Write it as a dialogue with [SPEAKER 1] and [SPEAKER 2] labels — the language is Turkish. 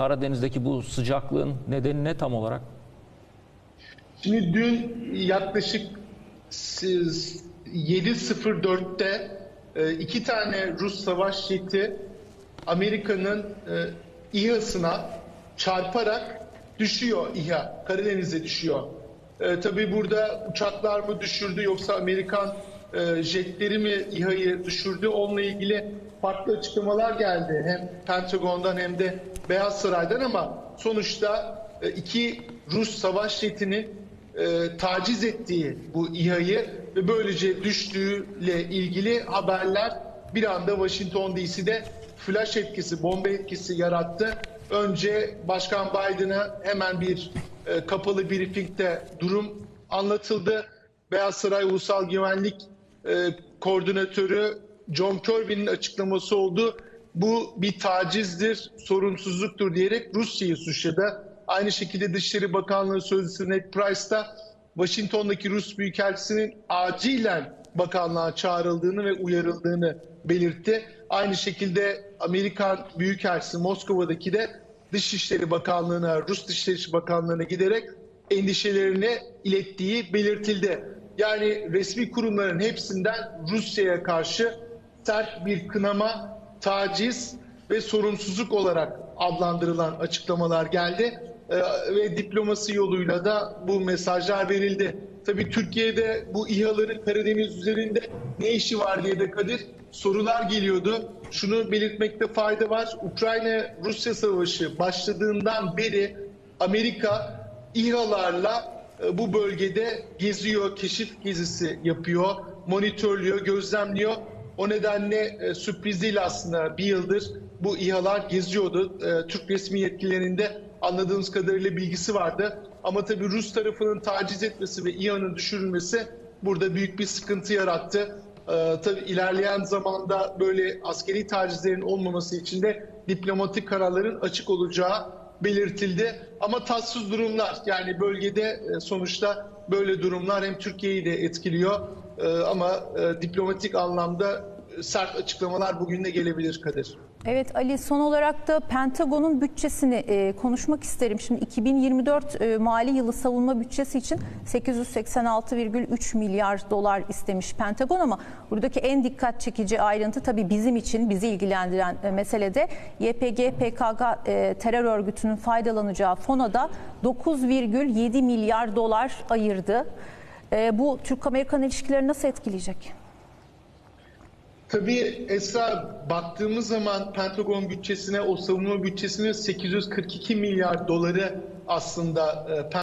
[SPEAKER 1] Karadeniz'deki bu sıcaklığın nedeni ne tam olarak?
[SPEAKER 2] Şimdi dün yaklaşık siz 7.04'te e, iki tane Rus savaş jeti Amerika'nın e, İHA'sına çarparak düşüyor İHA. Karadeniz'e düşüyor. E, tabii burada uçaklar mı düşürdü yoksa Amerikan e, jetleri mi İHA'yı düşürdü? Onunla ilgili farklı açıklamalar geldi. Hem Pentagon'dan hem de Beyaz Saray'dan ama sonuçta e, iki Rus savaş jetinin e, taciz ettiği bu İHA'yı ve böylece düştüğüyle ilgili haberler bir anda Washington DC'de flash etkisi, bomba etkisi yarattı. Önce Başkan Biden'a hemen bir e, kapalı briefingde durum anlatıldı. Beyaz Saray Ulusal Güvenlik e, Koordinatörü John Kirby'nin açıklaması oldu. Bu bir tacizdir, sorumsuzluktur diyerek Rusya'yı suçladı. Aynı şekilde Dışişleri Bakanlığı Sözcüsü Ned Price da Washington'daki Rus Büyükelçisi'nin acilen bakanlığa çağrıldığını ve uyarıldığını belirtti. Aynı şekilde Amerikan Büyükelçisi Moskova'daki de Dışişleri Bakanlığı'na, Rus Dışişleri Bakanlığı'na giderek endişelerini ilettiği belirtildi. Yani resmi kurumların hepsinden Rusya'ya karşı sert bir kınama, taciz ve sorumsuzluk olarak adlandırılan açıklamalar geldi Ee, ve diplomasi yoluyla da bu mesajlar verildi. Tabii Türkiye'de bu İHA'ların Karadeniz üzerinde ne işi var diye de Kadir sorular geliyordu. Şunu belirtmekte fayda var. Ukrayna-Rusya savaşı başladığından beri Amerika İHA'larla e, bu bölgede geziyor, keşif gezisi yapıyor, monitörlüyor, gözlemliyor. O nedenle e, sürpriz aslında bir yıldır bu İHA'lar geziyordu. E, Türk resmi yetkililerinde anladığımız kadarıyla bilgisi vardı. Ama tabii Rus tarafının taciz etmesi ve İHA'nın düşürülmesi burada büyük bir sıkıntı yarattı. Ee, tabii ilerleyen zamanda böyle askeri tacizlerin olmaması için de diplomatik kararların açık olacağı belirtildi. Ama tatsız durumlar yani bölgede e, sonuçta böyle durumlar hem Türkiye'yi de etkiliyor e, ama e, diplomatik anlamda sert açıklamalar bugün de gelebilir Kadir.
[SPEAKER 3] Evet Ali son olarak da Pentagon'un bütçesini e, konuşmak isterim. Şimdi 2024 e, mali yılı savunma bütçesi için 886,3 milyar dolar istemiş Pentagon ama buradaki en dikkat çekici ayrıntı tabii bizim için bizi ilgilendiren e, meselede YPG PKK e, terör örgütünün faydalanacağı fona da 9,7 milyar dolar ayırdı. E, bu Türk-Amerikan ilişkileri nasıl etkileyecek?
[SPEAKER 2] Tabii Esra baktığımız zaman Pentagon bütçesine, o savunma bütçesine 842 milyar doları aslında e,